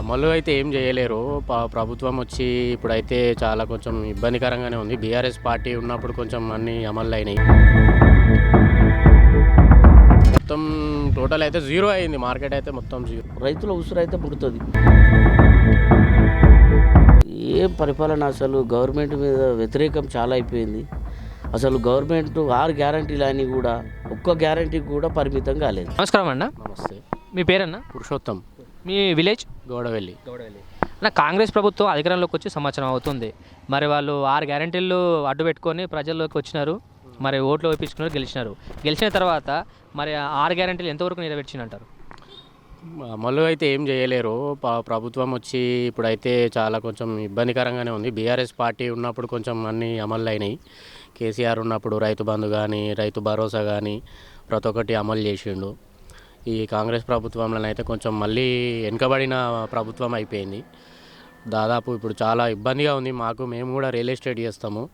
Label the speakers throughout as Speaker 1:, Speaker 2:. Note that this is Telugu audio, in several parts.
Speaker 1: అమలు అయితే ఏం చేయలేరు. ప్రభుత్వం వచ్చి ఇప్పుడైతే చాలా కొంచెం ఇబ్బందికరంగానే ఉంది. బీఆర్ఎస్ పార్టీ ఉన్నప్పుడు కొంచెం అన్ని అమలు అయినాయి మొత్తం టోటల్ అయితే జీరో అయింది. మార్కెట్ అయితే మొత్తం జీరో.
Speaker 2: రైతుల ఉసురు అయితే పుడుతుంది. ఏం పరిపాలన అసలు? గవర్నమెంట్ మీద వ్యతిరేకం చాలా అయిపోయింది. అసలు గవర్నమెంట్ ఆరు గ్యారంటీలు అని కూడా ఒక్క గ్యారంటీ కూడా పరిమితం కాలేదు.
Speaker 3: నమస్కారం అన్న.
Speaker 1: నమస్తే.
Speaker 3: మీ పేరన్న?
Speaker 1: పురుషోత్తం.
Speaker 3: మీ విలేజ్?
Speaker 1: గౌడవెల్లి.
Speaker 3: అన్న కాంగ్రెస్ ప్రభుత్వం అధికారంలోకి వచ్చి సంవత్సరం అవుతుంది. మరి వాళ్ళు ఆరు గ్యారంటీలు అడ్డు పెట్టుకొని ప్రజల్లోకి వచ్చినారు. మరి ఓట్లు వేయించుకున్నారు గెలిచినారు. గెలిచిన తర్వాత మరి ఆ ఆరు గ్యారంటీలు ఎంతవరకు నెరవేర్చినంటారు
Speaker 1: అమలు అయితే ఏం చేయలేరు. ప్రభుత్వం వచ్చి ఇప్పుడైతే చాలా కొంచెం ఇబ్బందికరంగానే ఉంది. బీఆర్ఎస్ పార్టీ ఉన్నప్పుడు కొంచెం అన్ని అమలు అయినాయి కేసీఆర్ ఉన్నప్పుడు రైతు బంధు కానీ రైతు భరోసా కానీ ప్రతి ఒక్కటి అమలు చేసిండు. ఈ కాంగ్రెస్ ప్రభుత్వంలో అయితే కొంచెం మళ్ళీ వెనుకబడిన ప్రభుత్వం అయిపోయింది. దాదాపు ఇప్పుడు చాలా ఇబ్బందిగా ఉంది. మాకు మేము కూడా రియల్ ఎస్టేట్ చేస్తాము.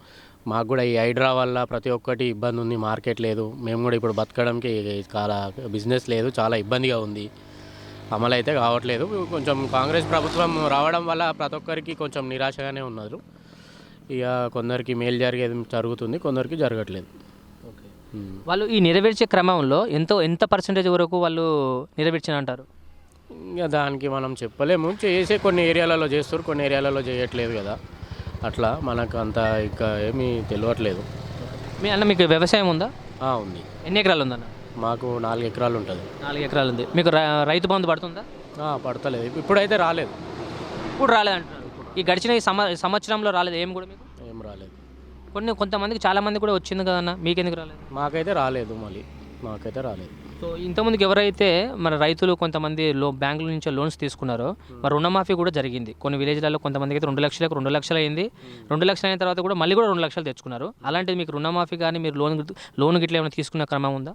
Speaker 1: మాకు కూడా ఈ హైడ్రా వల్ల ప్రతి ఒక్కటి ఇబ్బంది ఉంది. మార్కెట్ లేదు. మేము కూడా ఇప్పుడు బతకడానికి చాలా బిజినెస్ లేదు. చాలా ఇబ్బందిగా ఉంది. అమలు అయితే కావట్లేదు. కొంచెం కాంగ్రెస్ ప్రభుత్వం రావడం వల్ల ప్రతి ఒక్కరికి కొంచెం నిరాశగానే ఉన్నారు. ఇక కొందరికి మేలు జరిగేది జరుగుతుంది. కొందరికి జరగట్లేదు.
Speaker 3: వాళ్ళు ఈ నెరవేర్చే క్రమంలో ఎంతో ఎంత పర్సెంటేజ్ వరకు వాళ్ళు నెరవేర్చినంటారు?
Speaker 1: ఇంకా దానికి మనం చెప్పలేము. చేసే కొన్ని ఏరియాలలో చేస్తారు కొన్ని ఏరియాలలో చేయట్లేదు కదా. అట్లా మనకు అంత ఇంకా ఏమీ తెలియట్లేదు
Speaker 3: మీ అన్న మీకు వ్యవసాయం ఉందా?
Speaker 1: ఉంది.
Speaker 3: ఎన్ని ఎకరాలు ఉందన్న?
Speaker 1: మాకు నాలుగు ఎకరాలు ఉంటుంది.
Speaker 3: నాలుగు ఎకరాలు ఉంది మీకు రైతు బంధు పడుతుందా?
Speaker 1: పడతలేదు. ఇప్పుడైతే రాలేదు.
Speaker 3: ఇప్పుడు రాలేదంటున్నారు. ఈ గడిచిన ఈ సంవ సంవత్సరంలో రాలేదు. ఏం కూడా మీకు?
Speaker 1: రాలేదు
Speaker 3: కొన్ని కొంతమందికి చాలా మంది కూడా వచ్చింది కదన్న మీకెందుకు రాలేదు?
Speaker 1: మాకైతే రాలేదు మళ్ళీ. మాకైతే రాలేదు.
Speaker 3: సో ఇంతకుముందుకు ఎవరైతే మన రైతులు కొంతమంది లో బ్యాంకుల నుంచి లోన్స్ తీసుకున్నారో మరి రుణమాఫీ కూడా జరిగింది. కొన్ని విలేజ్లలో కొంతమందికి అయితే రెండు లక్షలకు రెండు లక్షలు అయింది రెండు లక్షలు అయిన తర్వాత కూడా మళ్ళీ కూడా రెండు లక్షలు తెచ్చుకున్నారు. అలాంటిది మీకు రుణమాఫీ కానీ మీరు లోన్ లోన్ గిట్ల ఏమైనా తీసుకున్న క్రమం ఉందా?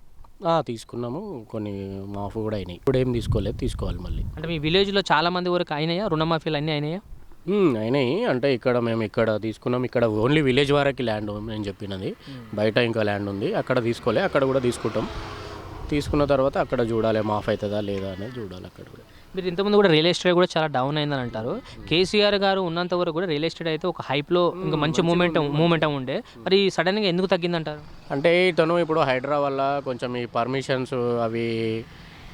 Speaker 1: తీసుకున్నాము. కొన్ని మాఫ్ కూడా అయినాయి. ఇప్పుడు ఏం తీసుకోలేదు తీసుకోవాలి మళ్ళీ.
Speaker 3: అంటే మీ విలేజ్లో చాలా మంది వరకు అయినాయా? రుణమాఫీలు అన్నీ అయినాయా?
Speaker 1: అయినాయి. అంటే ఇక్కడ మేము ఇక్కడ తీసుకున్నాం. ఇక్కడ ఓన్లీ విలేజ్ వరకు ల్యాండ్ నేను చెప్పినది. బయట ఇంకా ల్యాండ్ ఉంది. అక్కడ తీసుకోలే అక్కడ కూడా తీసుకుంటాం. తీసుకున్న తర్వాత అక్కడ చూడాలి మాఫ్ అవుతుందా లేదా అనేది చూడాలి అక్కడ కూడా.
Speaker 3: మీరు ఇంతకుముందు కూడా రియల్ ఎస్టేట్ కూడా చాలా డౌన్ అయిందని అంటారు. కేసీఆర్ గారు ఉన్నంత వరకు కూడా రియల్ ఎస్టేట్ అయితే ఒక హైప్లో ఇంకా మంచి మూమెంట్ మూమెంట్ ఉండే. మరి సడన్గా ఎందుకు తగ్గిందంటారు?
Speaker 1: అంటే ఇతను ఇప్పుడు హైడ్రా వల్ల కొంచెం ఈ పర్మిషన్స్ అవి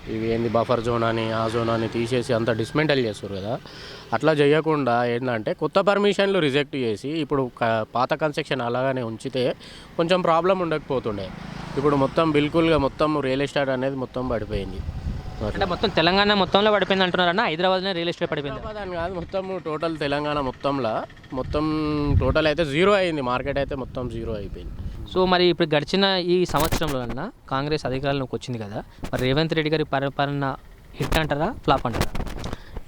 Speaker 1: ఇవి ఏంది బఫర్ జోన్ అని ఆ జోన్ అని తీసేసి అంత డిస్మెంటల్ చేస్తారు కదా. అట్లా చేయకుండా ఏంటంటే కొత్త పర్మిషన్లు రిజెక్ట్ చేసి ఇప్పుడు పాత కన్స్ట్రక్షన్ అలాగానే ఉంచితే కొంచెం ప్రాబ్లం ఉండకపోతుండే. ఇప్పుడు మొత్తం బిల్కుల్గా మొత్తం రియల్ ఎస్టేట్ అనేది మొత్తం పడిపోయింది.
Speaker 3: అంటే మొత్తం తెలంగాణ మొత్తంలో పడిపోయింది అంటున్నారన్న? హైదరాబాద్లో రియల్ ఎస్టేట్ పడిపోయింది.
Speaker 1: అని కాదు మొత్తం టోటల్ తెలంగాణ మొత్తంలో మొత్తం టోటల్ అయితే జీరో అయింది మార్కెట్ అయితే మొత్తం జీరో అయిపోయింది.
Speaker 3: సో మరి ఇప్పుడు గడిచిన ఈ సంవత్సరంలో అన్న కాంగ్రెస్ అధికారంలోకి వచ్చింది కదా మరి రేవంత్ రెడ్డి గారి పరిపాలన హిట్ అంటారా ఫ్లాప్ అంటారా?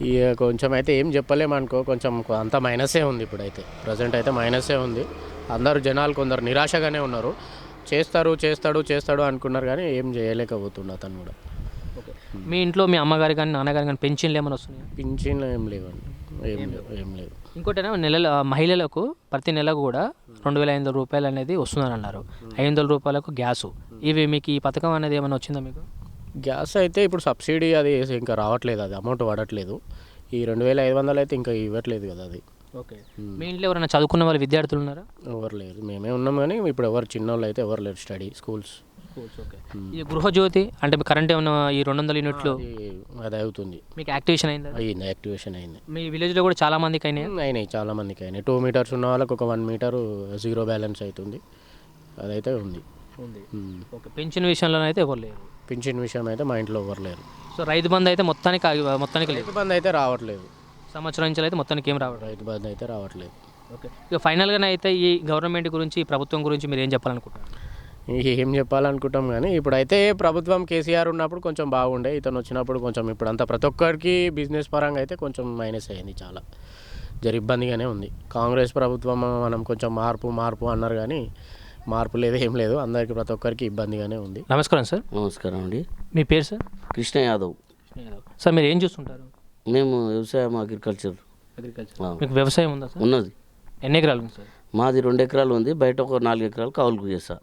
Speaker 1: ఇక కొంచెం అయితే ఏం చెప్పలేమనుకో కొంచెం అంత మైనసే ఉంది ఇప్పుడైతే. ప్రజెంట్ అయితే మైనసే ఉంది. అందరు జనాలు కొందరు నిరాశగానే ఉన్నారు. చేస్తారు చేస్తాడు చేస్తాడు అనుకున్నారు కానీ ఏం చేయలేకపోతుండు అతను కూడా.
Speaker 3: మీ ఇంట్లో మీ అమ్మగారి కానీ నాన్నగారి కానీ పెన్షన్లు ఏమైనా వస్తున్నాయి?
Speaker 1: పింఛన్లు ఏం లేవండి. ఏం లేవు ఏం లేవు.
Speaker 3: ఇంకోటి నెల మహిళలకు ప్రతి నెల కూడా రెండు వేల ఐదు వందల రూపాయలు అనేది వస్తుందని అన్నారు ఐదు వందల రూపాయలకు గ్యాసు. ఇవి మీకు ఈ పథకం అనేది ఏమైనా వచ్చిందా మీకు?
Speaker 1: గ్యాస్ అయితే ఇప్పుడు సబ్సిడీ అది ఇంకా రావట్లేదు అది అమౌంట్ పడట్లేదు. ఈ రెండు వేల ఐదు వందలు అయితే ఇంకా ఇవ్వట్లేదు కదా అది.
Speaker 3: ఓకే. మీ ఇంట్లో ఎవరైనా చదువుకున్న వాళ్ళు విద్యార్థులు ఉన్నారా?
Speaker 1: ఎవరు లేరు. మేమే ఉన్నాం కానీ ఇప్పుడు ఎవరు చిన్నోళ్ళు అయితే ఎవరు లేరు స్టడీ స్కూల్స్.
Speaker 3: ఓకే. ఇది గృహజ్యోతి అంటే కరెంట్ ఏమైనా ఈ రెండు వందల యూనిట్లు
Speaker 1: అది అవుతుంది.
Speaker 3: మీకు యాక్టివేషన్ అయిందా?
Speaker 1: అయింది యాక్టివేషన్ అయింది.
Speaker 3: మీ విలేజ్లో కూడా చాలా మందికి అయినాయి?
Speaker 1: అయినాయి చాలా మందికి అయినాయి. టూ మీటర్స్ ఉన్న వాళ్ళకి ఒక వన్ మీటరు జీరో బ్యాలెన్స్ అవుతుంది. అదైతే ఉంది.
Speaker 3: ఉంది. ఓకే. పెన్షన్ విషయంలో అయితే ఎవరు లేరు?
Speaker 1: పింఛన్ విషయం అయితే మా ఇంట్లో ఎవరు లేరు.
Speaker 3: సో రైతు బంధు అయితే మొత్తానికి మొత్తానికి లేదు?
Speaker 1: రైతు బంధు అయితే రావట్లేదు.
Speaker 3: సంవత్సరం నుంచి అయితే మొత్తానికి ఏం రావడం
Speaker 1: రైతు బంధు అయితే రావట్లేదు.
Speaker 3: ఓకే. ఇక ఫైనల్గానే అయితే ఈ గవర్నమెంట్ గురించి ఈ ప్రభుత్వం గురించి మీరు ఏం చెప్పాలనుకుంటున్నారు?
Speaker 1: ఏం చెప్పాలనుకుంటాం కానీ ఇప్పుడైతే ప్రభుత్వం కేసీఆర్ ఉన్నప్పుడు కొంచెం బాగుండే ఇతను వచ్చినప్పుడు కొంచెం ఇప్పుడు అంతా ప్రతి ఒక్కరికి బిజినెస్ పరంగా అయితే కొంచెం మైనస్ అయింది చాలా. జర ఇబ్బందిగానే ఉంది. కాంగ్రెస్ ప్రభుత్వం మనం కొంచెం మార్పు మార్పు అన్నారు కానీ మార్పు లేదు ఏం లేదు. అందరికీ ప్రతి ఒక్కరికి ఇబ్బందిగానే ఉంది.
Speaker 3: నమస్కారం సార్.
Speaker 2: నమస్కారం అండి.
Speaker 3: మీ పేరు సార్?
Speaker 2: కృష్ణ యాదవ్.
Speaker 3: సార్ మీరు ఏం చూస్తుంటారు?
Speaker 2: మేము వ్యవసాయం అగ్రికల్చర్.
Speaker 3: అగ్రికల్చర్. మీకు వ్యవసాయం ఉందా సార్?
Speaker 2: ఉన్నది.
Speaker 3: ఎన్ని ఎకరాలు ఉంది సార్?
Speaker 2: మాది రెండు ఎకరాలు ఉంది బయట ఒక నాలుగు ఎకరాలు కౌలుకు చేస్తా.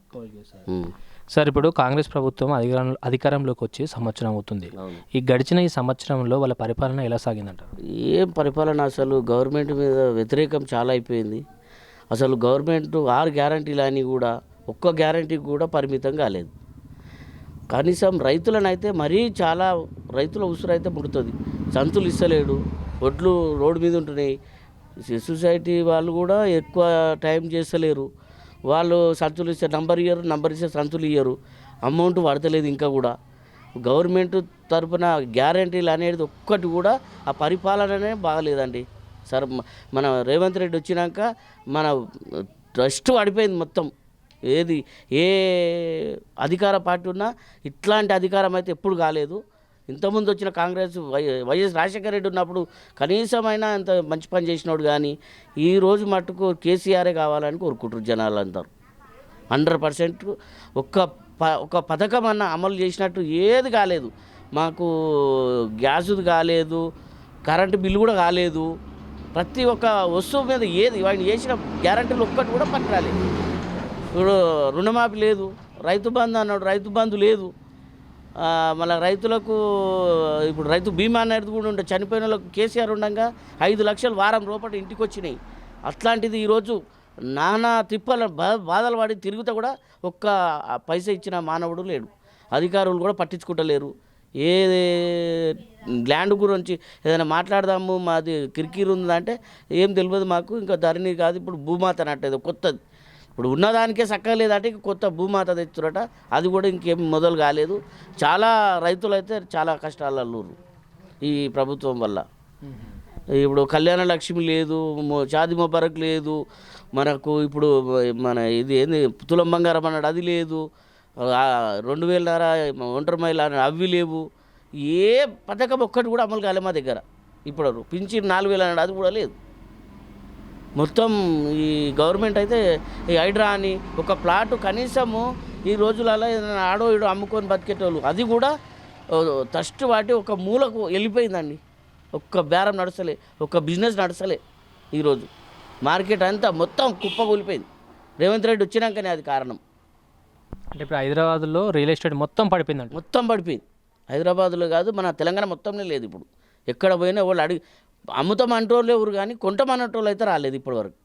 Speaker 3: సార్ ఇప్పుడు కాంగ్రెస్ ప్రభుత్వం అధికారం అధికారంలోకి వచ్చి సంవత్సరం అవుతుంది. ఈ గడిచిన ఈ సంవత్సరంలో వాళ్ళ పరిపాలన ఎలా సాగిందంటారు?
Speaker 2: ఏం పరిపాలన అసలు గవర్నమెంట్ మీద వ్యతిరేకం చాలా అయిపోయింది. అసలు గవర్నమెంట్ ఆరు గ్యారంటీలు అని కూడా ఒక్క గ్యారంటీకి కూడా పరిమితం కాలేదు. కనీసం రైతులనైతే మరీ చాలా రైతుల ఉసురు అయితే ముడుతుంది సంతులు ఇస్తలేడు. ఒడ్లు రోడ్డు మీద ఉంటున్నాయి. సొసైటీ వాళ్ళు కూడా ఎక్కువ టైం చేస్తలేరు. వాళ్ళు సంతులు ఇస్తే నంబర్ ఇయ్యరు నంబర్ ఇస్తే సంతులు ఇయ్యరు. అమౌంట్ పడతలేదు ఇంకా కూడా. గవర్నమెంట్ తరపున గ్యారంటీలు అనేది ఒక్కటి కూడా ఆ పరిపాలననే బాగలేదండి. సార్ మన రేవంత్ రెడ్డి వచ్చినాక మన ట్రస్ట్ పడిపోయింది మొత్తం. ఏది ఏ అధికార పార్టీ ఉన్నా ఇట్లాంటి అధికారం అయితే ఎప్పుడు కాలేదు. ఇంతకుముందు వచ్చిన కాంగ్రెస్ వై వైఎస్ రాజశేఖర రెడ్డి ఉన్నప్పుడు కనీసమైనా అంత మంచి పని చేసినోడు కానీ ఈ రోజు మట్టుకు కేసీఆరే కావాలని కోరుకుంటారు జనాలు అందరూ హండ్రెడ్ పర్సెంట్ ఒక్క ప ఒక పథకం అన్న అమలు చేసినట్టు ఏది కాలేదు. మాకు గ్యాసుది కాలేదు కరెంటు బిల్లు కూడా కాలేదు. ప్రతి ఒక్క వస్తువు మీద ఏది వాడిని చేసిన గ్యారంటీలు ఒక్కటి కూడా పట్టరాలేదు ఇప్పుడు రుణమాఫీ లేదు. రైతు బంధు అన్నాడు రైతు బంధు లేదు. మళ్ళీ రైతులకు ఇప్పుడు రైతు బీమా అనేది కూడా ఉండే చనిపోయిన వాళ్ళకు కేసీఆర్ ఉండగా ఐదు లక్షలు వారం రూపాయలు ఇంటికి వచ్చినాయి అట్లాంటిది ఈరోజు నానా తిప్పల బా- బాధలు పడి తిరుగుతా కూడా ఒక్క పైస ఇచ్చిన మానవుడు లేడు. అధికారులు కూడా పట్టించుకుంటలేరు. ఏ ల్యాండ్ గురించి ఏదైనా మాట్లాడదాము మాది కిరికీరు ఉందంటే ఏం తెలియదు మాకు ఇంకా ధరణి కాదు ఇప్పుడు భూమాత అన్నట్టు కొత్తది. ఇప్పుడు ఉన్నదానికే చక్కగా లేదంటే ఇంక కొత్త భూమాత తెచ్చురట. అది కూడా ఇంకేం మొదలు కాలేదు. చాలా రైతులు అయితే చాలా కష్టాలు ఈ ప్రభుత్వం వల్ల. ఇప్పుడు కళ్యాణ లక్ష్మి లేదు షాది ముబారక్ లేదు మనకు ఇప్పుడు మన ఇది ఏంది తులం బంగారం అన్నాడు అది లేదు. రెండు వేలన్నర ఒంటరి మహిళ అన్నాడు అవి లేవు. ఏ పథకం ఒక్కటి కూడా అమలు కాలే మా దగ్గర. ఇప్పుడు పింఛన్ నాలుగు వేలు అన్నాడు అది కూడా లేదు. మొత్తం ఈ గవర్నమెంట్ అయితే ఈ హైడ్రా అని ఒక ప్లాట్ కనీసము ఈ రోజులలో ఏదైనా ఆడో ఈడో అమ్ముకొని బతికేటోళ్ళు. అది కూడా ఫస్ట్ వాటి ఒక మూలకు వెళ్ళిపోయిందండి. ఒక్క బేరం నడసలే ఒక్క బిజినెస్ నడసలే ఈరోజు. మార్కెట్ అంతా మొత్తం కుప్పకూలిపోయింది. రేవంత్ రెడ్డి వచ్చినాకనే అది కారణం.
Speaker 3: అంటే ఇప్పుడు హైదరాబాద్లో రియల్ ఎస్టేట్ మొత్తం పడిపోయిందంట.
Speaker 2: మొత్తం పడిపోయింది. హైదరాబాద్లో కాదు మన తెలంగాణ మొత్తంలో లేదు ఇప్పుడు. ఎక్కడ పోయినా వాళ్ళు అడిగి అమ్ముతాం అంటోళ్ళు ఎవరు కానీ కొంటామన్నటోళ్ళు అయితే రాలేదు ఇప్పటి వరకు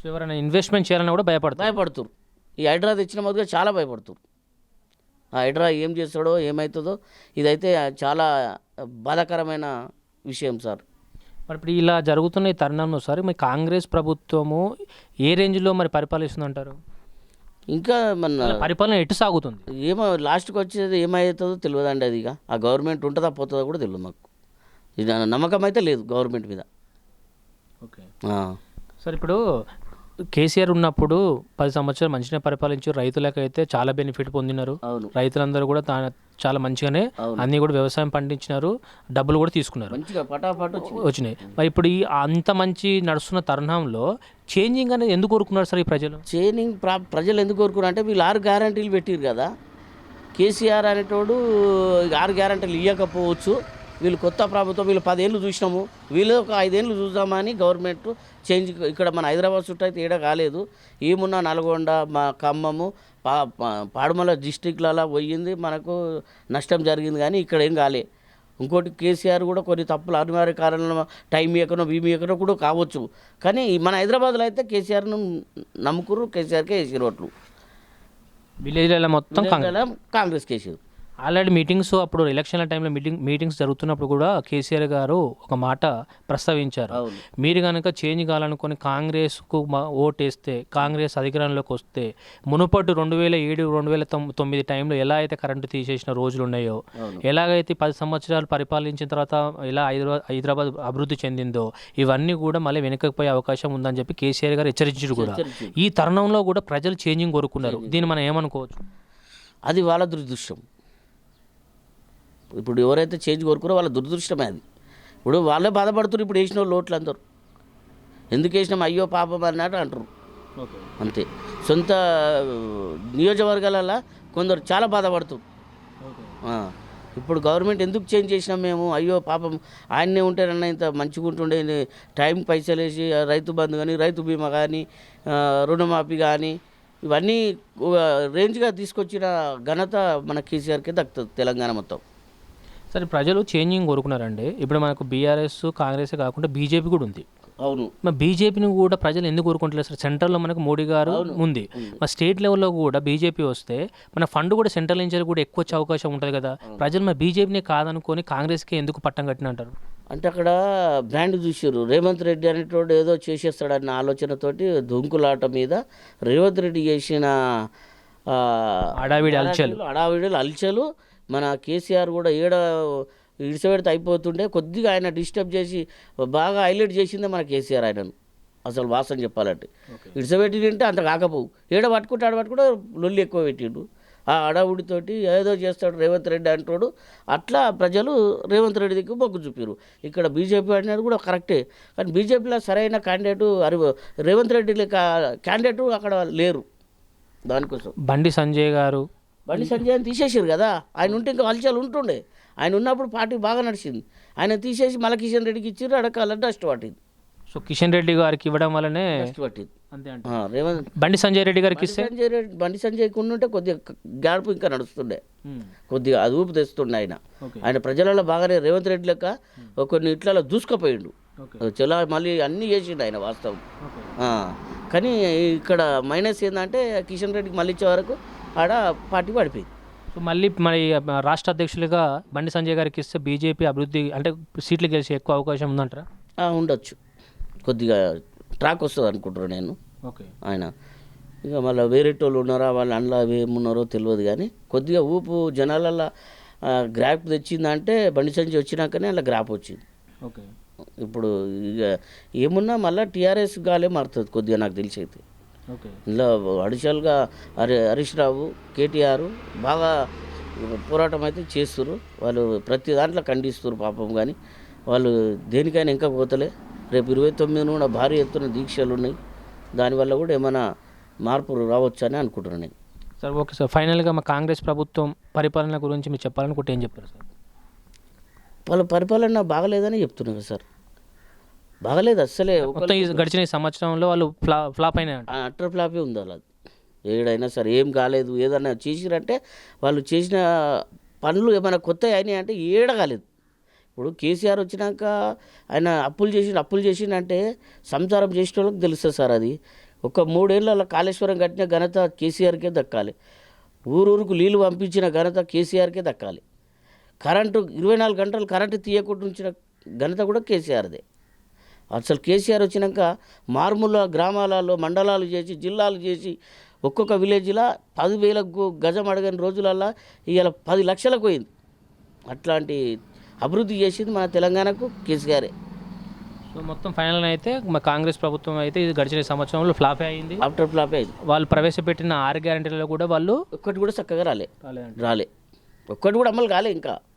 Speaker 3: సో ఎవరైనా ఇన్వెస్ట్మెంట్ చేయాలన్నా కూడా భయపడతారు.
Speaker 2: భయపడుతురు. ఈ హైడ్రా తెచ్చిన మొదలుగా చాలా భయపడుతురు. ఆ హైడ్రా ఏం చేస్తాడో ఏమవుతుందో ఇదైతే చాలా బాధాకరమైన విషయం సార్.
Speaker 3: మరి ఇప్పుడు ఇలా జరుగుతున్న ఈ తరుణంలో సార్ మరి కాంగ్రెస్ ప్రభుత్వము ఏ రేంజ్లో మరి పరిపాలిస్తుందంటారు?
Speaker 2: ఇంకా మన
Speaker 3: పరిపాలన ఎటు సాగుతుంది?
Speaker 2: ఏమో లాస్ట్కి వచ్చేది ఏమవుతుందో తెలియదండి అది ఇక. ఆ గవర్నమెంట్ ఉంటుందా పోతుందా కూడా తెలియదు మాకు. ఇది నమ్మకం అయితే లేదు గవర్నమెంట్ మీద.
Speaker 3: ఓకే. సార్ ఇప్పుడు కేసీఆర్ ఉన్నప్పుడు పది సంవత్సరాలు మంచిగా పరిపాలించి రైతులకైతే చాలా బెనిఫిట్ పొందినారు. రైతులందరూ కూడా తా- చాలా మంచిగానే. అన్నీ కూడా వ్యవసాయం పండించినారు. డబ్బులు కూడా తీసుకున్నారు. వచ్చినాయి. మరి ఇప్పుడు ఈ అంత మంచి నడుస్తున్న తరుణంలో చేంజింగ్ అనేది ఎందుకు కోరుకున్నారు సార్ ఈ ప్రజలు?
Speaker 2: ప్రా ప్రజలు ఎందుకు కోరుకున్నారు అంటే వీళ్ళు ఆరు గ్యారంటీలు పెట్టిరు కదా. కేసీఆర్ అనేటోడు ఆరు గ్యారంటీలు ఇవ్వకపోవచ్చు వీళ్ళు కొత్త ప్రభుత్వం వీళ్ళు పదేళ్ళు చూసినాము. వీళ్ళు ఒక ఐదేళ్ళు చూద్దామని గవర్నమెంట్ చేంజ్ ఇక్కడ మన హైదరాబాద్ చుట్టూ అయితే ఏడ కాలేదు. ఏమున్నా నల్గొండ మా ఖమ్మము పా పాడుమల డిస్టిక్లలో పోయింది. మనకు నష్టం జరిగింది కానీ ఇక్కడ ఏం కాలే. ఇంకోటి కేసీఆర్ కూడా కొన్ని తప్పులు అనివార్య కారణం టైం ఇవ్వకనో భీమి ఇవ్వకనో కూడా కావచ్చు. కానీ మన హైదరాబాద్లో అయితే కేసీఆర్ను నమ్ముకురు కేసీఆర్కే వేసారు ఓట్లు.
Speaker 3: విలేజ్లలో మొత్తం కాంగ్రెస్.
Speaker 2: తెలంగాణ కాంగ్రెస్ కేసీఆర్
Speaker 3: ఆల్రెడీ మీటింగ్స్ అప్పుడు ఎలక్షన్ల టైంలో మీటింగ్ మీటింగ్స్ జరుగుతున్నప్పుడు కూడా కేసీఆర్ గారు ఒక మాట ప్రస్తావించారు. మీరు కనుక చేంజ్ కావాలనుకొని కాంగ్రెస్కు ఓటేస్తే కాంగ్రెస్ అధికారంలోకి వస్తే మునుపటి రెండు వేల ఏడు రెండు వేల తొమ్- తొమ్మిది టైంలో ఎలా అయితే కరెంటు తీసేసిన రోజులు ఉన్నాయో ఎలాగైతే పది సంవత్సరాలు పరిపాలించిన తర్వాత ఎలా హైదరాబాద్ హైదరాబాద్ అభివృద్ధి చెందిందో ఇవన్నీ కూడా మళ్ళీ వెనకకపోయే అవకాశం ఉందని చెప్పి కేసీఆర్ గారు హెచ్చరించారు కూడా. ఈ తరుణంలో కూడా ప్రజలు చేంజింగ్ కోరుకున్నారు. దీన్ని మనం ఏమనుకోవచ్చు?
Speaker 2: అది వాళ్ళ దురదృష్టం. ఇప్పుడు ఎవరైతే చేంజ్ కోరుకురో వాళ్ళ దురదృష్టమే అది. ఇప్పుడు వాళ్ళే బాధపడుతున్నారు ఇప్పుడు వేసిన వాళ్ళు అందరు. ఎందుకు వేసినాం? అయ్యో పాపం అన్నట్టు అంటారు. అంతే. సొంత నియోజకవర్గాలలో కొందరు చాలా బాధపడుతారు ఇప్పుడు గవర్నమెంట్ ఎందుకు చేంజ్ చేసినాం మేము? అయ్యో పాపం ఆయన్నే ఉంటేనన్నా ఇంత మంచిగా ఉంటుండే టైం పైసలు వేసి రైతు బంధు కానీ రైతు బీమా కానీ రుణమాఫీ కానీ ఇవన్నీ రేంజ్గా తీసుకొచ్చిన ఘనత మన కేసీఆర్కే దక్కుతుంది తెలంగాణ మొత్తం.
Speaker 3: సరే ప్రజలు చేంజింగ్ కోరుకున్నారండి. ఇప్పుడు మనకు బీఆర్ఎస్ కాంగ్రెస్ కాకుండా బీజేపీ కూడా ఉంది.
Speaker 2: అవును.
Speaker 3: మరి బీజేపీని కూడా ప్రజలు ఎందుకు కోరుకుంటలేదు సార్? సెంట్రల్లో మనకు మోడీ గారు ఉంది. మరి స్టేట్ లెవెల్లో కూడా బీజేపీ వస్తే మన ఫండ్ కూడా సెంట్రల్ నుంచి కూడా ఎక్కువ వచ్చే అవకాశం ఉంటుంది కదా. ప్రజలు మరి బీజేపీని కాదనుకొని కాంగ్రెస్కి ఎందుకు పట్టం కట్టిన అంటారు?
Speaker 2: అంటే అక్కడ బ్రాండ్ చూసారు రేవంత్ రెడ్డి అనేటోడు ఏదో చేసేస్తాడన్న ఆలోచనతోటి దుంకులాట మీద రేవంత్ రెడ్డి చేసిన ఆ,
Speaker 3: హడావిడి అల్చలు.
Speaker 2: హడావిడులు అల్చలు మన కేసీఆర్ కూడా ఏడ ఇడిసపెడితే అయిపోతుండే కొద్దిగా ఆయన డిస్టర్బ్ చేసి బాగా హైలైట్ చేసిందే మన కేసీఆర్ ఆయనను. అసలు వాసన చెప్పాలంటే. ఇడిసపెట్టి తింటే అంత కాకపోవు. ఏడ పట్టుకుంటే ఆడ పట్టుకుంటే లొల్లి ఎక్కువ పెట్టిండు. ఆ అడవుడితోటి ఏదో చేస్తాడు రేవంత్ రెడ్డి అంటాడు. అట్లా ప్రజలు రేవంత్ రెడ్డి దగ్గర మొగ్గు చూపారు ఇక్కడ బీజేపీ అనేది కూడా కరెక్టే. కానీ బీజేపీలో సరైన క్యాండిడేట్ అరి రేవంత్ రెడ్డి క్యాండిడేట్ అక్కడ లేరు. దానికోసం.
Speaker 3: బండి సంజయ్ గారు
Speaker 2: బండి సంజయ్ తీసేసారు కదా. ఆయన ఉంటే ఇంకా హల్చల్ ఉంటుండే. ఆయన ఉన్నప్పుడు పార్టీ బాగా నడిచింది. ఆయన తీసేసి మళ్ళీ కిషన్ రెడ్డికి ఇచ్చారు అడకాల డస్ట్ పట్టింది.
Speaker 3: సో కిషన్ రెడ్డి గారికి ఇవ్వడం వల్లనే
Speaker 2: డస్ట్ పట్టింది. రేవంత్
Speaker 3: బండి సంజయ్ రెడ్డి గారికి ఇస్తే?
Speaker 2: సంజయ్ రెడ్డి బండి సంజయ్ ఉంటే కొద్దిగా గ్యాప్ ఇంకా నడుస్తుండే. కొద్దిగా అది ఊపు తెస్తుండే ఆయన. ఆయన ప్రజలలో బాగానే రేవంత్ రెడ్డి లెక్క కొన్ని ఇట్లలో దూసుకుపోయిండు. చాలా మళ్ళీ అన్నీ చేసిండు ఆయన వాస్తవం. కానీ ఇక్కడ మైనస్ ఏంటంటే కిషన్ రెడ్డికి మళ్ళీ ఇచ్చే వరకు ఆడ పార్టీ పడిపోయింది.
Speaker 3: సో మళ్ళీ మరి రాష్ట్ర అధ్యక్షులుగా బండి సంజయ్ గారికి ఇస్తే బీజేపీ అభివృద్ధి అంటే సీట్లు గెలిచే ఎక్కువ అవకాశం ఉందంటారా?
Speaker 2: ఉండొచ్చు. కొద్దిగా ట్రాక్ వస్తుంది అనుకుంటున్నాను నేను.
Speaker 3: ఓకే.
Speaker 2: ఆయన. ఇక మళ్ళీ వేరేటోళ్ళు ఉన్నారా వాళ్ళు అందులో ఏమున్నారో తెలియదు కానీ కొద్దిగా ఊపు జనాలల్లో గ్రాప్ తెచ్చిందంటే బండి సంజయ్ వచ్చినాకనే అలా గ్రాప్ వచ్చింది.
Speaker 3: ఓకే.
Speaker 2: ఇప్పుడు ఇక ఏమున్నా మళ్ళీ టీఆర్ఎస్ గాలే మారుతుంది కొద్దిగా నాకు తెలిసి అయితే. ఇందులో అడిషనల్గా హరి హరీష్ రావు కేటీఆర్ బాగా పోరాటం అయితే చేస్తున్నారు వాళ్ళు ప్రతి దాంట్లో ఖండిస్తున్నారు పాపం కానీ వాళ్ళు దేనికైనా ఇంకా పోతలే. రేపు ఇరవై తొమ్మిది కూడా భారీ ఎత్తున దీక్షలు ఉన్నాయి. దానివల్ల కూడా ఏమైనా మార్పు రావచ్చు అని అనుకుంటున్నాను నేను.
Speaker 3: Sir okay sir. ఫైనల్గా మా కాంగ్రెస్ ప్రభుత్వం పరిపాలన గురించి మీరు చెప్పాలనుకుంటే ఏం చెప్తారు సార్?
Speaker 2: వాళ్ళ పరిపాలన బాగలేదని చెప్తున్నారు సార్. బాగలేదు అస్సలే.
Speaker 3: మొత్తం ఈ గడిచిన ఈ సంవత్సరంలో వాళ్ళు ఫ్లా ఫ్లాప్ అయినాయి అంట.
Speaker 2: అట్టర్ ఫ్లాపే ఉంది అలా ఏడైనా సరే ఏం కాలేదు ఏదన్నా చేసిరంటే వాళ్ళు చేసిన పనులు ఏమైనా కొత్త అయినాయి అంటే ఏడ కాలేదు ఇప్పుడు కేసీఆర్ వచ్చినాక ఆయన అప్పులు చేసి అప్పులు చేసిండంటే సంసారం చేసిన వాళ్ళకి తెలుస్తుంది సార్ అది. ఒక మూడేళ్ళ కాళేశ్వరం కట్టిన ఘనత కేసీఆర్కే దక్కాలి. ఊరూరుకు నీళ్ళు పంపించిన ఘనత కేసీఆర్కే దక్కాలి. కరెంటు ఇరవై నాలుగు గంటలు కరెంటు తీయకుండా ఉంచిన ఘనత కూడా కేసీఆర్దే. అసలు కేసీఆర్ వచ్చినాక మారుమూల గ్రామాలలో మండలాలు చేసి జిల్లాలు చేసి ఒక్కొక్క విలేజ్లో పదివేలకు గజం అడగని రోజులల్లో ఇవాళ పది లక్షలకు పోయింది. అట్లాంటి అభివృద్ధి చేసింది మన తెలంగాణకు కేసీఆరే.
Speaker 3: సో మొత్తం ఫైనల్ అయితే మా కాంగ్రెస్ ప్రభుత్వం అయితే ఇది గడిచిన సంవత్సరంలో ఫ్లాప్ అయింది.
Speaker 2: ఆఫ్టర్ ఫ్లాప్ అయింది.
Speaker 3: వాళ్ళు ప్రవేశపెట్టిన ఆరు గ్యారంటీలలో కూడా వాళ్ళు
Speaker 2: ఒక్కటి కూడా చక్కగా రాలే. రాలే. ఒక్కటి కూడా అమలు కాలే ఇంకా.